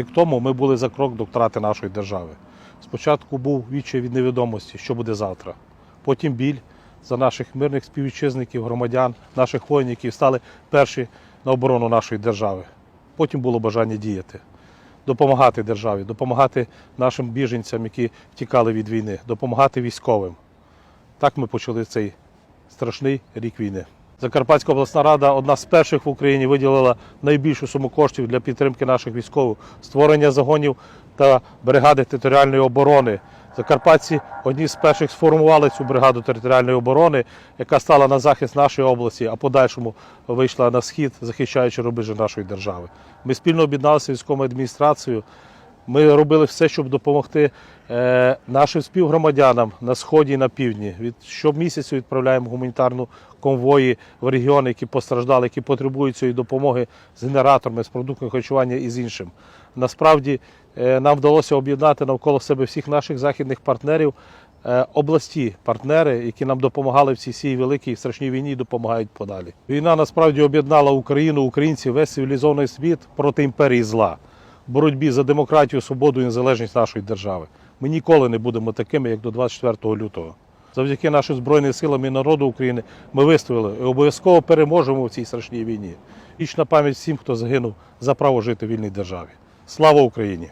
Рік тому ми були за крок до втрати нашої держави. Спочатку був відчай від невідомості, що буде завтра. Потім біль за наших мирних співвітчизників, громадян, наших воїнів, які стали перші на оборону нашої держави. Потім було бажання діяти, допомагати державі, допомагати нашим біженцям, які тікали від війни, допомагати військовим. Так ми почали цей страшний рік війни. Закарпатська обласна рада одна з перших в Україні виділила найбільшу суму коштів для підтримки наших військових, створення загонів та бригади територіальної оборони. Закарпатці одні з перших сформували цю бригаду територіальної оборони, яка стала на захист нашої області, а подальшому вийшла на схід, захищаючи рубежі нашої держави. Ми спільно об'єдналися військовою адміністрацією. Ми робили все, щоб допомогти е, нашим співгромадянам на сході і на півдні. Від щомісяця відправляємо гуманітарну конвої в регіони, які постраждали, які потребують цієї допомоги з генераторами, з продуктами харчування і з іншим. Насправді е, нам вдалося об'єднати навколо себе всіх наших західних партнерів. е, Області партнери, які нам допомагали в цій всій великій страшній війні, допомагають подалі. Війна насправді об'єднала Україну, українців, весь цивілізований світ проти імперії зла боротьбі за демократію, свободу і незалежність нашої держави. Ми ніколи не будемо такими, як до 24 лютого. Завдяки нашим Збройним силам і народу України ми вистояли і обов'язково переможемо в цій страшній війні. Вічна пам'ять всім, хто загинув за право жити в вільній державі. Слава Україні!